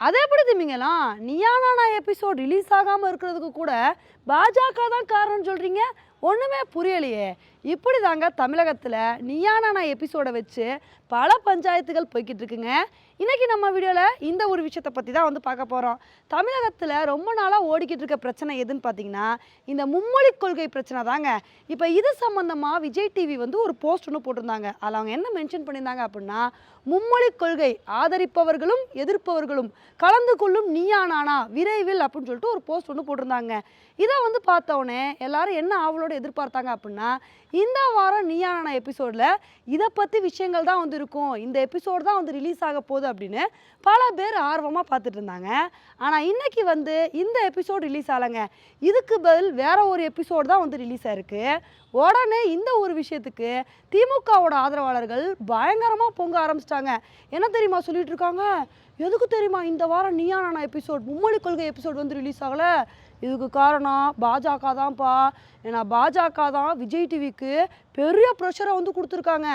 அதே எப்படி திமிங்கலாம் நியானானா episode release ஆகாமல் இருக்கிறதுக்கு கூட பாஜக தான் காரணம் சொல்கிறீங்க ஒன்றுமே புரியலையே. இப்படி தாங்க தமிழகத்தில் நியானானா எபிசோடை வச்சு பல பஞ்சாயத்துகள் போய்கிட்டு இருக்குங்க. இன்றைக்கி நம்ம வீடியோவில் இந்த ஒரு விஷயத்தை பற்றி தான் வந்து பார்க்க போகிறோம் தமிழகத்தில் ரொம்ப நாளாக ஓடிக்கிட்டு இருக்க பிரச்சனை எதுன்னு பார்த்தீங்கன்னா இந்த மும்மொழி கொள்கை பிரச்சனை தாங்க. இப்போ இது சம்மந்தமாக விஜய் டிவி வந்து ஒரு போஸ்ட் ஒன்று போட்டிருந்தாங்க. அதில் அவங்க என்ன மென்ஷன் பண்ணியிருந்தாங்க அப்படின்னா மும்மொழி கொள்கை ஆதரிப்பவர்களும் எதிர்ப்பவர்களும் கலந்து கொள்ளும் நீயா நானா விரைவில் அப்படின்னு சொல்லிட்டு ஒரு போஸ்ட் ஒன்று போட்டிருந்தாங்க. இதை வந்து பார்த்தோன்னே எல்லாரும் என்ன ஆவலோட எதிர்பார்த்தாங்க அப்படின்னா இந்த வாரம் நீயா நானா எபிசோடில் இதை பற்றி விஷயங்கள் தான் வந்து இருக்கும். இந்த எபிசோடு தான் வந்து ரிலீஸ் ஆக போகுது அப்படின்னு பல பேர் ஆர்வமாக பார்த்துட்டு இருந்தாங்க. ஆனால் இன்னைக்கு வந்து இந்த எபிசோடு ரிலீஸ் ஆகலைங்க. இதுக்கு பதில் வேற ஒரு எபிசோடு தான் வந்து ரிலீஸ் ஆயிருக்கு. உடனே இந்த ஒரு விஷயத்துக்கு திமுகவோட ஆதரவாளர்கள் பயங்கரமாக பொங்க ஆரம்பிச்சிட்டாங்க. என்ன தெரியுமா சொல்லிட்டு இருக்காங்க? எதுக்கு தெரியுமா இந்த வாரம் நீயா நானா எபிசோட் மும்மொழி கொள்கை எபிசோட் வந்து ரிலீஸ் ஆகலை? இதுக்கு காரணம் பாஜக தான்ப்பா. ஏன்னா பாஜக தான் விஜய் டிவிக்கு பெரிய ப்ரெஷரை வந்து கொடுத்துருக்காங்க.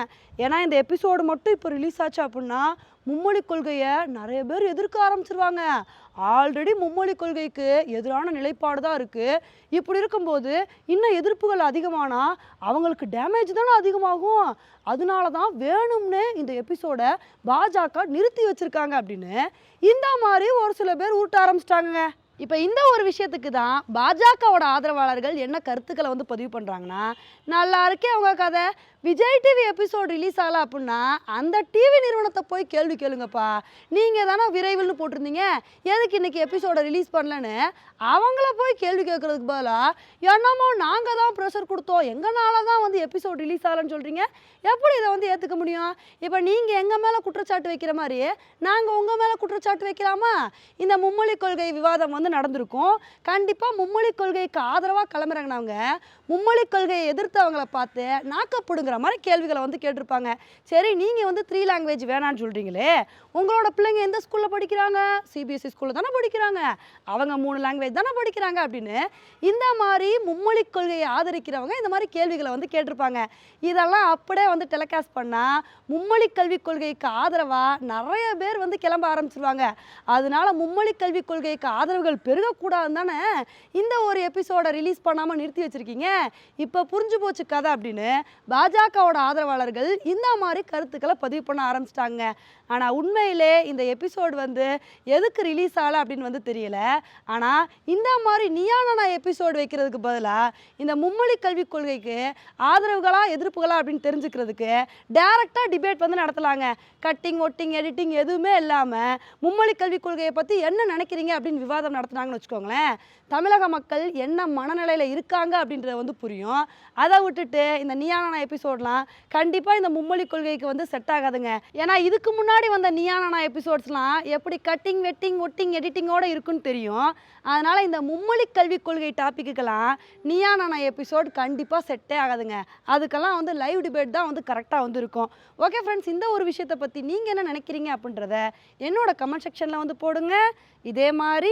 ஏன்னா இந்த எபிசோடு மட்டும் இப்போ ரிலீஸ் ஆச்சு அப்படின்னா மும்மொழி கொள்கையை நிறைய பேர் எதிர்க்க ஆரம்பிச்சிருவாங்க. ஆல்ரெடி மும்மொழி கொள்கைக்கு எதிரான நிலைப்பாடு தான் இருக்குது இப்படி இருக்கும்போது இன்னும் எதிர்ப்புகள் அதிகமானால் அவங்களுக்கு டேமேஜ் தானே அதிகமாகும். அதனால தான் வேணும்னு இந்த எபிசோடை பாஜக நிறுத்தி வச்சுருக்காங்க அப்படின்னு இந்த மாதிரி ஒரு சில பேர் ஊட்ட ஆரம்பிச்சிட்டாங்க இப்போ இந்த ஒரு விஷயத்துக்கு தான் பாஜகவோட ஆதரவாளர்கள் என்ன கருத்துக்களை வந்து பதிவு பண்ணுறாங்கன்னா நல்லா இருக்கே அவங்க கதை. விஜய் டிவி எபிசோட் ரிலீஸ் ஆகல அப்படின்னா அந்த டிவி நிறுவனத்தை போய் கேள்வி கேளுங்கப்பா. நீங்கள் தானே விரைவில்னு போட்டிருந்தீங்க. எதுக்கு இன்றைக்கி எபிசோடை ரிலீஸ் பண்ணலன்னு அவங்கள போய் கேள்வி கேட்குறதுக்கு பதிலாக என்னமோ நாங்கள் தான் ப்ரெஷர் கொடுத்தோம். எங்களால தான் வந்து எபிசோட் ரிலீஸ் ஆகலன்னு சொல்கிறீங்க எப்படி இதை வந்து ஏற்றுக்க முடியும்? இப்போ நீங்கள் எங்கள் மேலே குற்றச்சாட்டு வைக்கிற மாதிரி நாங்கள் உங்கள் மேலே குற்றச்சாட்டு வைக்கலாமா? இந்த மும்மொழி கொள்கை விவாதம் வந்து நடந்திருக்கும். கண்டிப்பாக மும்மொழி கொள்கைக்கு ஆதரவாக கிளம்புறாங்கனவங்க மும்மொழி கொள்கையை எதிர்த்தவங்கள பார்த்து நாக்கப்படுங்கிற மாதிரி கேள்விகளை வந்து கேட்டிருப்பாங்க. சரி நீங்கள் வந்து த்ரீ லாங்குவேஜ் வேணான்னு சொல்கிறீங்களே உங்களோட பிள்ளைங்க எந்த ஸ்கூலில் படிக்கிறாங்க? சிபிஎஸ்சி ஸ்கூலில் தானே படிக்கிறாங்க. அவங்க மூணு லாங்குவேஜ் தானே படிக்கிறாங்க அப்படின்னு இந்த மாதிரி மும்மொழி கொள்கையை ஆதரிக்கிறவங்க இந்த மாதிரி கேள்விகளை வந்து கேட்டிருப்பாங்க. இதெல்லாம் அப்படியே வந்து டெலிகாஸ்ட் பண்ணால் மும்மொழி கல்விக் கொள்கைக்கு ஆதரவாக நிறைய பேர் வந்து கிளம்ப ஆரம்பிச்சிருவாங்க. அதனால மும்மொழி கல்விக் கொள்கைக்கு ஆதரவுகள் பெருகக்கூடாதுன்னு தானே இந்த ஒரு எபிசோடை ரிலீஸ் பண்ணாமல் நிறுத்தி வச்சுருக்கீங்க? இப்போ புரிஞ்சு போச்சு கதை அப்படின்னு பாஜகவோட ஆதரவாளர்கள் இந்த மாதிரி கருத்துக்களை பதிவு பண்ண ஆரம்பிச்சிட்டாங்க. ஆனால் உண்மையிலே இந்த எபிசோடு வந்து எதுக்கு ரிலீஸ் ஆகலை அப்படின்னு வந்து தெரியல. ஆனால் இந்த மாதிரி நியானனா எபிசோடு வைக்கிறதுக்கு பதிலாக இந்த மும்மொழி கல்விக் கொள்கைக்கு ஆதரவுகளா எதிர்ப்புகளா அப்படின்னு தெரிஞ்சுக்கிறதுக்கு டேரெக்டாக டிபேட் வந்து நடத்தலாங்க. கட்டிங் ஒட்டிங் எடிட்டிங் எதுவுமே இல்லாமல் மும்மொழி கல்விக் கொள்கையை பற்றி என்ன நினைக்கிறீங்க அப்படின்னு விவாதம் நடத்துனாங்கன்னு வச்சுக்கோங்களேன் தமிழக மக்கள் என்ன மனநிலையில் இருக்காங்க அப்படின்றத வந்து புரியும். அதை விட்டுட்டு இந்த நியானா எபிசோட்லாம் கண்டிப்பாக இந்த மும்மொழி கொள்கைக்கு வந்து செட் ஆகாதுங்க. ஏன்னா இதுக்கு முன்னாடி வந்த நியானா எபிசோட்ஸ்லாம் எப்படி கட்டிங் வெட்டிங் ஒட்டிங் எடிட்டிங்கோட இருக்குன்னு தெரியும். அதனால் இந்த மும்மொழி கல்விக் கொள்கை டாப்பிக்குக்கெல்லாம் நியானா எபிசோட் கண்டிப்பாக செட்டே ஆகாதுங்க. அதுக்கெல்லாம் வந்து லைவ் டிபேட் தான் வந்து கரெக்டாக வந்து இருக்கும். ஓகே ஃப்ரெண்ட்ஸ் இந்த ஒரு விஷயத்தை பற்றி நீங்கள் என்ன நினைக்கிறீங்க அப்படின்றத என்னோட கமெண்ட் செக்ஷனில் வந்து போடுங்க. இதே மாதிரி